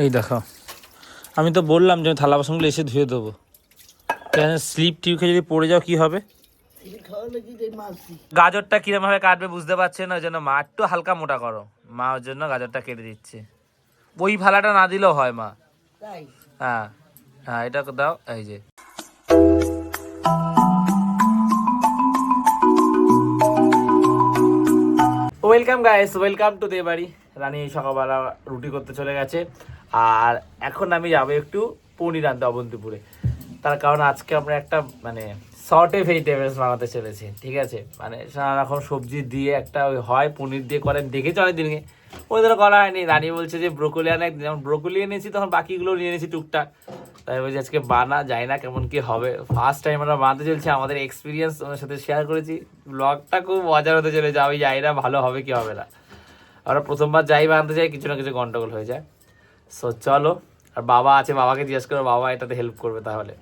এই দেখো। আমি তো বললাম যে থালা বাসনগুলো এসে ধুয়ে দেবো। স্লিপ টিপ খেয়ে যদি পড়ে যাও, কি হবে? গাজরটা কিরম ভাবে কাটবে বুঝতে পারছেন না ওই জন্য মা একটু হালকা মোটা করো। মা ওর জন্য গাজরটা কেটে দিচ্ছে। ওই ফালাটা না দিলেও হয়, মা। হ্যাঁ হ্যাঁ এটা দাও, এই যে। Welcome guys, welcome to the বাড়ি রানী সকালবেলা রুটি করতে চলে গেছে। আর এখন আমি যাব একটু পনির আনতে অবন্তিপুরে। তার কারণ আজকে আমরা একটা মানে শর্টে ভেজিটেবলস বানাতে চলেছি, ঠিক আছে? মানে নানা রকম সবজি দিয়ে একটা ওই হয়, পনির দিয়ে করেন, দেখেছি অনেকদিনকে ওদের করা হয়নি। রানী বলছে যে ব্রোকলি আনে। একদিন যেমন ব্রোকলি এনেছি, তখন বাকিগুলো নিয়ে এনেছি টুকটাক। তাই বলছি, আজকে বানা যায় না কেমন কি হবে? ফার্স্ট টাইম আমরা বানাতে চলছি, আমাদের এক্সপিরিয়েন্স ওনার সাথে শেয়ার করেছি। ব্লগটা খুব মজার হতে চলেছে, আমি যাই না, ভালো হবে কি হবে না। আমরা প্রথমবার যাই বানাতে যাই, কিছু না কিছু গন্ডগোল হয়ে যায়। সো চলো। আর বাবা আছে বাবাকে জিজ্ঞেস করো বাবা এটাতে হেল্প করবে তাহলে।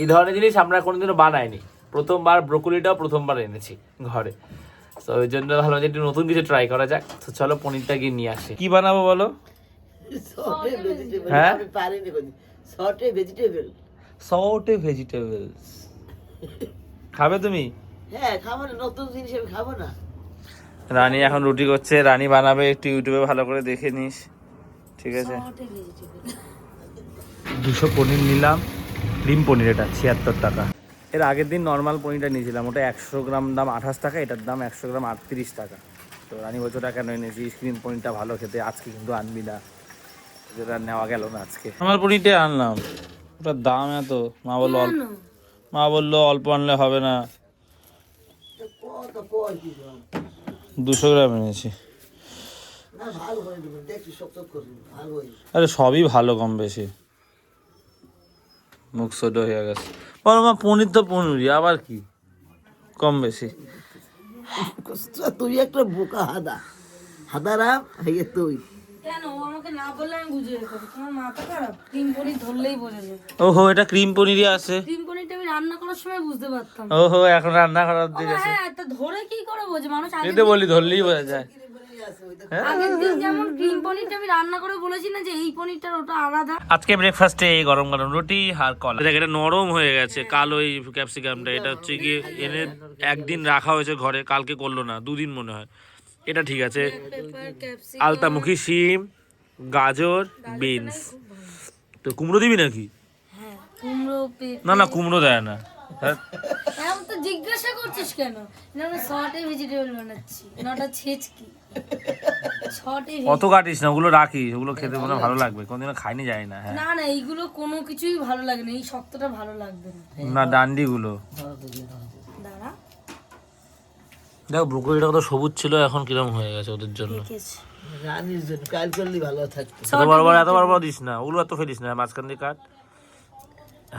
এই ধরনের জিনিস আমরা কোনোদিনও বানাইনি। প্রথমবার ব্রোকলিটাও প্রথমবার এনেছি ঘরে। তো ওই জন্য ভালো যে একটু নতুন কিছু ট্রাই করা যাক। তো চলো পনিরটা গিয়ে নিয়ে আসি। কি বানাবো বলো? হ্যাঁ? শর্টে ভেজিটেবল ভেজিটেবলস খাবে তুমি? হ্যাঁ খাব না নতুন জিনিস আমি খাব না। রানী এখন রুটি করছে রানী বানাবে একটু ইউটিউবে ভালো করে দেখে নিস। ঠিক আছে। দুশো পনির নিলাম ডিম পনির এটা ছিয়াত্তর টাকা। এর আগের দিন নর্মাল পনিরটা নিয়েছিলাম ওটা একশো গ্রাম দাম আঠাশ টাকা এটার দাম একশো গ্রাম আটত্রিশ টাকা। তো রানী বলছে ওটা কেন এনেছি? স্ক্রিন পনিরটা ভালো খেতে আজকে কিন্তু আনবি না। যেটা নেওয়া গেল না আজকে। আমার পনিরটা আনলাম। ওটার দাম এত মা বলল অল্প মা বলল অল্প আনলে হবে না? দুশো গ্রাম এনেছি। আরে সবই ভালো কম বেশি। মুখ ছোট হয়ে গেছে। বলো মা পনির তো পনিরই আবার কি? কম বেশি। তুই একটা বোকা হাদা। হাদারাম হয়ে তুই। কেন? আমাকে না বললে আমি বুঝে যেতাম তোমার মাথা খারাপ। ক্রিম পনির ধরলেই বোঝা যায়। ওহো এটা ক্রিম পনিরই আছে। ক্রিম পনিরটা আমি রান্না করার সময় বুঝতে পারতাম। ওহো এখন রান্না করার দিক আছে হ্যাঁ তা ধরে কি করে বোঝে? মানুষ আগে বলি ধরলেই বোঝা যায়। আগের দিন যেমন ক্রিম পনিরটা আমি রান্না করে বলেছি না যে এই পনিরটার ওটা আলাদা। আজকে ব্রেকফাস্টে এই গরম গরম রুটি আর কলা। দেখ এটা নরম হয়ে গেছে কাল ওই ক্যাপসিকামটা এটা হচ্ছে গিয়ে এনে একদিন রাখা হয়েছে ঘরে কালকে করল না দুদিন মনে হয়। এটা ঠিক আছে। আলতামুখী শিম গাজর বিনস। তো কুমড়ো দিবি নাকি? হ্যাঁ কুমড়ো না না কুমড়ো দেয় না। হ্যাঁ, জিজ্ঞাসা করছিস কেন? না আমি শর্টে ভেজিটেবল বানাচ্ছি নটা ছেচকি। শর্টে অত কাটিস না ওগুলো রাখিস ওগুলো খেতে মনে ভালো লাগবে কোনদিনও খাইনি যায় না হ্যাঁ। না না এইগুলো কোনো কিছুই ভালো লাগে না এই শক্তটা ভালো লাগবে না। না ডান্ডিগুলো। দাঁড়া। দেখো ব্রোকলিটা কত সবুজ ছিল এখন কিরম হয়ে গেছে ওদের জন্য। রানীর জন্য কাল করলে ভালো থাকতো। এত বড় বড় এত বড় বড় দিস না ওগুলো এত ফেলিস না মাঝখান দিয়ে কাট।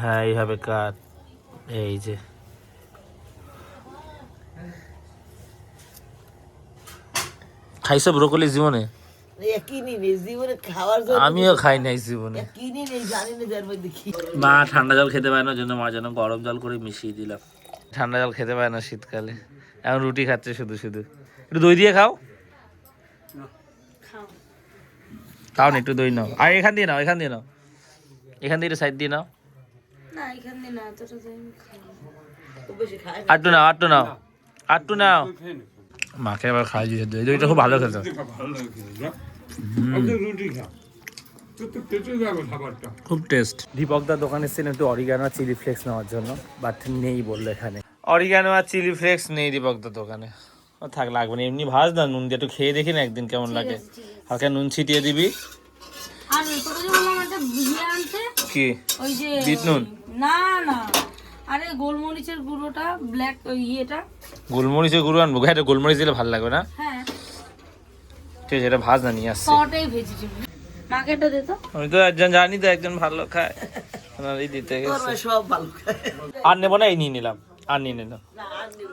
হ্যাঁ এইভাবে কাট। এই যে। খাইছো ব্রোকলি জীবনে আমিও খাই নাই জীবনে মা ঠান্ডা জল খেতে পারে না জন্য মা যেন গরম জল করে মিশিয়ে দিলাম। ঠান্ডা জল খেতে পারে না শীতকালে। এখন রুটি খাচ্ছে শুধু শুধু। একটু দই দিয়ে খাও? খাও। খাও না একটু দই নাও। আর এখান দিয়ে নাও এখান দিয়ে নাও। এখান দিয়ে সাইড দিয়ে নাও। আটটু নাও আটটু নাও। আটটু নাও। মাকে আবার খাই দিয়েছে দই দইটা খুব ভালো খেতে খুব টেস্ট দীপকদার দোকানে এসেছেন একটু অরিগানো আর চিলি ফ্লেক্স নেওয়ার জন্য বাট নেই বলল এখানে। অরিগানো আর চিলি ফ্লেক্স নেই দীপকদার দোকানে। ও থাক লাগবে না। এমনি ভাজ না নুন দিয়ে একটু খেয়ে দেখি না একদিন কেমন লাগে। হালকা নুন ছিটিয়ে দিবি। আর কি? বিট নুন? না না। আরে গোলমরিচের গুঁড়োটা ব্ল্যাক ইয়েটা। গোলমরিচের গুঁড়ো আনব। হ্যাঁ এটা গোলমরিচ দিলে ভালো লাগবে না? হ্যাঁ। ঠিক আছে এটা ভাজ না নিয়ে আসছি। ভেজিটেবল মাকে এটা দে তো। আমি তো একজন জানি তো একজন ভালো খায়। দিতে গেছে। সব ভালো খায়। আর নেব না এই নিয়ে নিলাম। আর নিয়ে নিলাম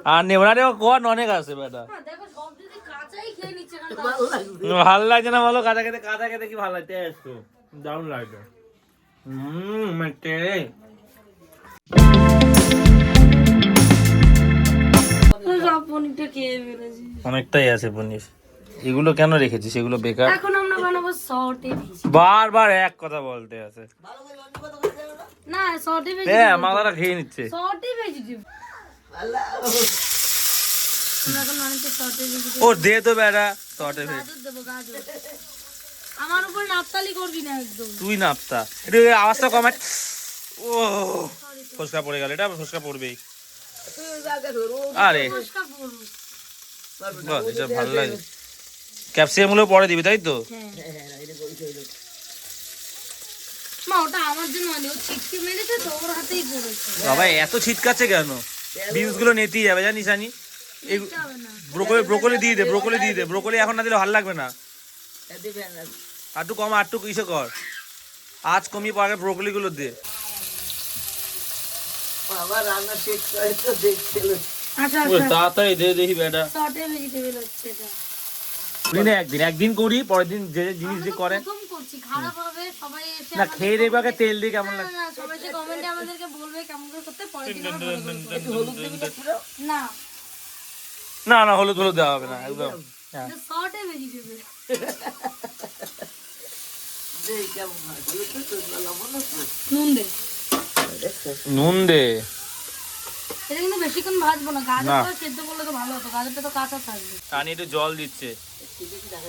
আর নেব না রে কোন অনেক আছে বেটা। হ্যাঁ, দেখো সব যদি কাঁচাই খেয়ে নিচ্ছে কারণ ভালো লাগছে না বলো কাদা খেতে কাদা খেতে কি ভালো লাগছে দারুণ লাগছে হুম মেটে সব পনিরটা খেয়ে ফেলেছি। অনেকটাই আছে পনির। এগুলো কেন রেখেছিস এগুলো বেকার। এখন আমরা বানাবো ভেজিটেবল বারবার এক কথা বলতে আছে। না হ্যাঁ খেয়ে নিচ্ছে। ও দে তো বেড়া শর্টে ভেজ। গাজর দেবো গাজর। আমার উপর নাপতালি করবি না একদম। তুই নাপতা। এটা আওয়াজটা ও ফসকা পড়ে গেল। এটা ফসকা পড়বেই। আরে। বাহ, এটা ভালো লাগে। ক্যাপসিকামগুলো পরে দিবি তাই তো? এটা বলছে হইল মা ওটা আমার জন্য মানে ও ছিটকে মেরেছে তো ওর হাতেই পড়েছে বাবা এত ছিটকাচ্ছে কেন? বিনসগুলো নেতেই যাবে জানিস জানি ব্রোকলি ব্রোকলি দিয়ে দে ব্রোকলি দিয়ে দে। ব্রোকলি এখন না দিলে ভালো লাগবে না। এ দিবে না। আর একটু কম আর একটু ইসে কর। আজ কমিয়ে পর ব্রোকলি গুলো দে। বাবা রান্না শেষ করে তো দেখছিল। আচ্ছা আচ্ছা। তাড়াতাড়ি দে দেখি বেটা। শর্টে ভেজিটেবল হচ্ছে এটা। দিনে একদিন একদিন করি পরের দিন যে জিনিস যে করে। খারাপ হবে সবাই এসে না খেয়ে আগে তেল দিয়ে কেমন না, লাগে? না, সবাই এসে কমেন্টে আমাদেরকে বলবে কেমন করে করতে পরের দিন আমরা ভালো করে করব। একটু হলুদ দিবি না। না হলুদ হলুদ দেওয়া হবে না একদম। হ্যাঁ। শর্টে ভেজিটেবল দেখ কেমন হয়? নুন দে। নুন দে এটা কিন্তু বেশিক্ষণ ভাজবো না। গাজরটা সেদ্ধ করলে তো ভালো হতো গাজরটা তো কাঁচা থাকবে। রানি একটু জল দিচ্ছে। ঢাকা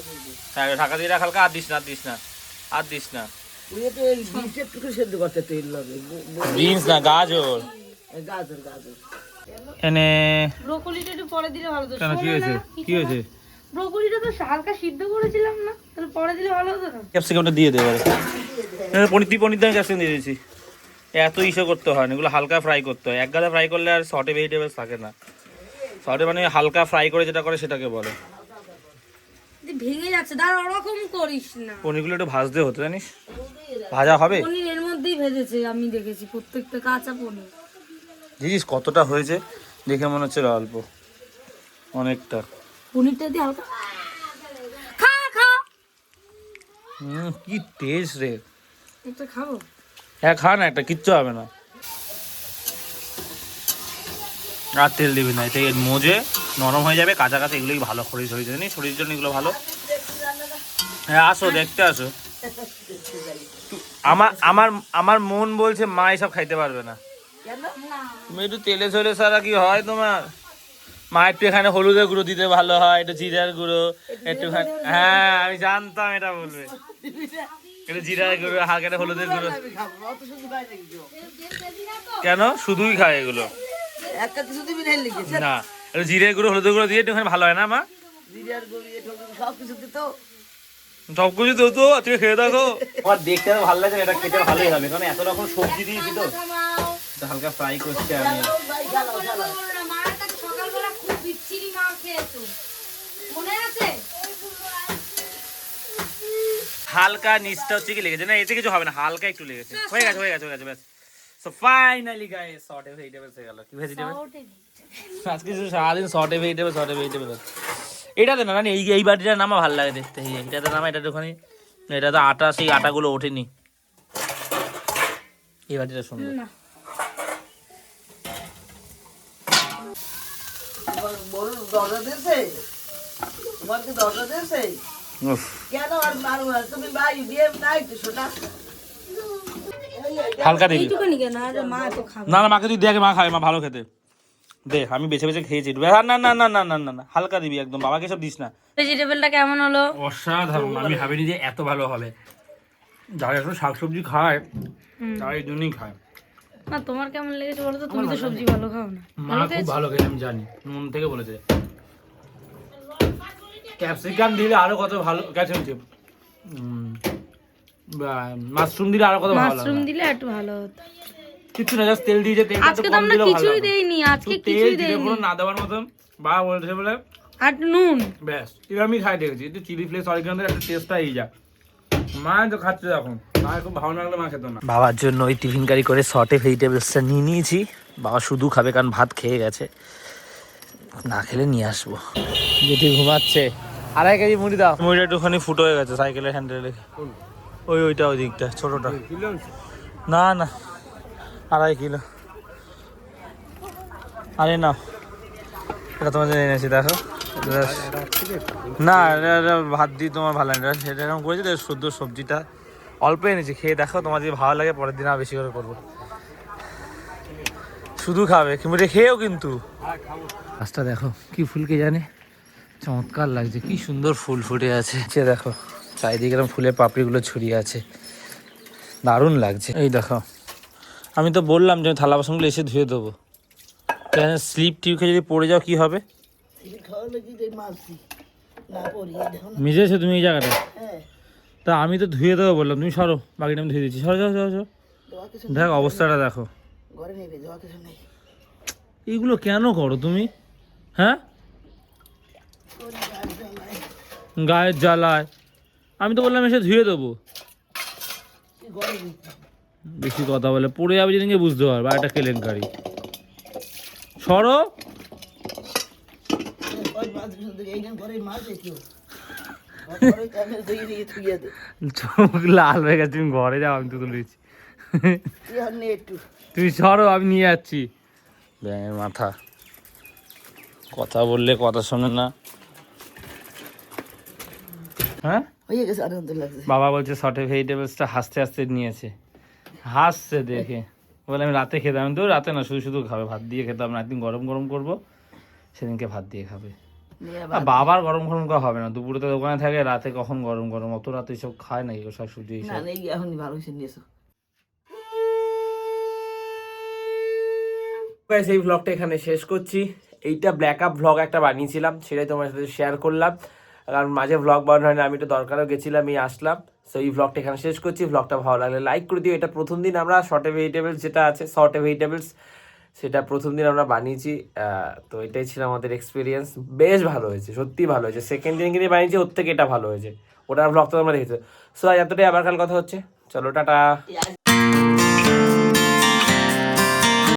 হ্যাঁ ঢাকা দিয়ে রাখ হালকা আর দিস না আর দিস না আর দিস না। বিনস একটু সেদ্ধ করতে তেল লাগে ব- ব- বিনস না গাজর। গাজর গাজর। এনে ব্রোকলিটা একটু পরে দিলে ভালো হতো। কেন কি শোনো হয়েছে? না, কি হয়েছে? ব্রোকলিটা তো হালকা সিদ্ধ করেছিলাম না তাহলে পরে দিলে ভালো হতো না। ক্যাপসিকামটা দিয়ে দে এবারে। এবারে পনির তুই পনির দামে ক্যাপসিকাম দিয়ে দিয়েছি এত ইসে করতে হয় না এগুলো হালকা ফ্রাই করতে হয়। এক গাদা ফ্রাই করলে আর শর্টে ভেজিটেবলস থাকে না। শর্টে মানে হালকা ফ্রাই করে যেটা করে সেটাকে বলে। ভেঙে যাচ্ছে দাঁড়া ওরকম করিস না। পনিরগুলো একটু ভাজতে হতো জানিস? ভাজা হবে? পনির এর মধ্যেই ভেজেছে আমি দেখেছি প্রত্যেকটা কাঁচা পনির। জিনিস কতটা হয়েছে দেখে মনে হচ্ছে অল্প। অনেকটা। পনিরটা দিয়ে হালকা খা খা। হুম কি টেস্ট রে। একটা খাব? হ্যাঁ খা না একটা কিচ্ছু হবে না। আর তেল দিবি না এতে মোজে নরম হয়ে যাবে কাঁচা কাঁচা এগুলোই ভালো শরীর শরীর জানি শরীরের জন্য এগুলো ভালো। হ্যাঁ আসো দেখতে আসো। আমার আমার আমার মন বলছে মা এসব খাইতে পারবে না। না তুমি একটু তেলে চলে সারা কি হয় তোমার? মা একটু এখানে হলুদের গুঁড়ো দিতে ভালো হয় একটু জিরার গুঁড়ো একটু হ্যাঁ আমি জানতাম এটা বলবে। এটা জিরা গুঁড়ো হালকাটা হলুদের গুঁড়ো। কেন? শুধুই খায় এগুলো। না জিরে গুঁড়ো হলুদের গুঁড়ো দিয়ে একটুখানি ভালো হয় না মা? সব কিছু তো তুমি তুই খেয়ে দেখো। আমার দেখতে ভালো লাগে এটা খেতে ভালোই হবে। কারণ এত রকম সবজি দিয়েছি তো হালকা ফ্রাই করছি আমি। সকালবেলা খুব বিচ্ছিরি মা খেয়েছো। মনে আছে? হালকা নিচটা হচ্ছে কি লেগেছে? না এতে কিছু হবে না হালকা একটু লেগেছে। হয়ে গেছে হয়ে গেছে হয়ে গেছে ব্যাস। সো ফাইনালি গাইস শর্টে ভেজিটেবলস হয়ে গেল। কি ভেজিটেবল শর্টে আজকে শুধু সারাদিন শর্টে ভেজিটেবল শর্টে ভেজিটেবল এটাতে না না এই এই বাটিটা নামা ভালো লাগে দেখতে। এই এটাতে নামা এটা ওখানে এটা তো আটা সেই আটাগুলো ওঠেনি। এই বাটিটা সুন্দর। বড় দরজা দিয়েছে? তোমার কি দরজা দিয়েছে? আমি বেছে বেছে খেয়েছি। হালকা দিবি একদম। বাবাকে সব দিস না। ভেজিটেবলটা কেমন হলো? অসাধারণ। আমি ভাবিনি যে এত ভালো হবে। যারা এখন শাকসবজি খায় জন্যই খায়। না তোমার কেমন লেগেছে তুমি তো সবজি ভালো খাও না। মা খুব ভালো খেয়ে আমি জানি। মন থেকে বলেছে। ক্যাপসিকাম দিলে আরও কত ভালো ক্যাপসিকাম মাশরুম দিলে আরও কত ভালো মাশরুম দিলে একটু ভালো হতো। কিছু না জাস্ট তেল দিয়েছে তেলটা আজকে তো কম আমরা ভালো কিছুই দেইনি আজকে তেল কিছুই দেইনি। ফোড়ন না দেওয়ার মতন বা বলছে বলে। আর নুন? ব্যাস এটা আমি খাই দেখেছি একটু চিলি ফ্লেক্স অরিগানোর একটা টেস্টটা এই যা। মা তো খাচ্ছে এখন মা খুব ভালো লাগলে মা খেত না। বাবার জন্য ওই টিফিন কারি করে শর্টে ভেজিটেবলসটা নিয়ে নিয়েছি। বাবা শুধু খাবে কারণ ভাত খেয়ে গেছে। না খেলে নিয়ে আসব। যেটি ঘুমাচ্ছে। আড়াই কেজি মুড়ি দাও। মুড়িটা একটুখানি ফুটো হয়ে গেছে সাইকেলের হ্যান্ডেলে ওই ওইটা ওই দিকটা ছোটটা না না আড়াই কিলো। আরে নাও এটা তোমাদের এনেছি দেখো। না ভাত দিয়ে তোমার ভালো লাগে না। সেটা এরকম করেছি তো শুদ্ধ সবজিটা অল্প এনেছি। খেয়ে দেখো তোমার যদি ভালো লাগে পরের দিন আর বেশি করে করব। শুধু খাবে কিন্তু খেয়েও কিন্তু। গাছটা দেখো কি ফুল কে জানে? চমৎকার লাগছে কি সুন্দর ফুল ফুটে আছে। সে দেখো চারিদিকে এরকম ফুলের পাপড়িগুলো ছড়িয়ে আছে। দারুণ লাগছে। এই দেখো আমি তো বললাম যে আমি থালা বাসনগুলো এসে ধুয়ে দেবো। কেন স্লিপ খেয়ে যদি পড়ে যাও কি হবে? যে মিজেছো তুমি এই জায়গাটা? হ্যাঁ। তা আমি তো ধুয়ে দেবো বললাম তুমি সরো বাকিটা আমি ধুয়ে দিচ্ছি। সরো সরো সরো সরো। দেখ অবস্থাটা দেখো। এইগুলো কেন করো তুমি? হ্যাঁ? গায়ের জ্বালায়। আমি তো বললাম এসে ধুয়ে দেবো। বেশি কথা বলে, পড়ে যাবে যেদিনকে বুঝতে পারবে একটা কেলেঙ্কারি। সরো। চোখ লাল হয়ে গেছে, তুমি ঘরে যাও, আমি তো তুলেছি তুই সরো, আমি নিয়ে যাচ্ছি। ব্যাঙের মাথা। কথা বললে কথা শোনে না। হ্যাঁ? হয়ে গেছে আনন্দ লাগছে। বাবা বলছে শর্টে ভেজিটেবলসটা হাসতে হাসতে নিয়েছে। হাসছে দেখে। বলে আমি রাতে খেতাম। আমি তো রাতে না শুধু শুধু খাবে ভাত দিয়ে খেতাম না। একদিন গরম গরম করব সেদিনকে ভাত দিয়ে খাবে। আর বাবার গরম গরম করা হবে না। দুপুরে তো দোকানে থাকে রাতে কখন গরম গরম? অত রাতে সব খায় নাকি শাক সবজি না এখন ভালো হয়েছে নিয়েছো গাইস এই ভ্লগটা এখানে শেষ করছি। এইটা ব্ল্যাক আপ ভ্লগ একটা বানিয়েছিলাম সেটাই তোমার সাথে শেয়ার করলাম। কারণ মাঝে ভ্লগ বানানো হয়নি, আমি একটু দরকারও গেছিলাম, এই আসলাম। সো এই ভ্লগটা এখানে শেষ করছি। ভ্লগটা ভালো লাগলে লাইক করে দিও। এটা প্রথম দিন আমরা শর্টে ভেজিটেবলস যেটা আছে শর্টে ভেজিটেবলস সেটা প্রথম দিন আমরা বানিয়েছি। তো এটাই ছিল আমাদের এক্সপিরিয়েন্স বেশ ভালো হয়েছে সত্যি ভালো হয়েছে। সেকেন্ড দিন কিনে বানিয়েছি, ওর থেকে এটা ভালো হয়েছে। ওটার ভ্লগ তো আমরা দেখেছি। সো এতটাই। আবার কাল কথা হচ্ছে। চলো, টাটা।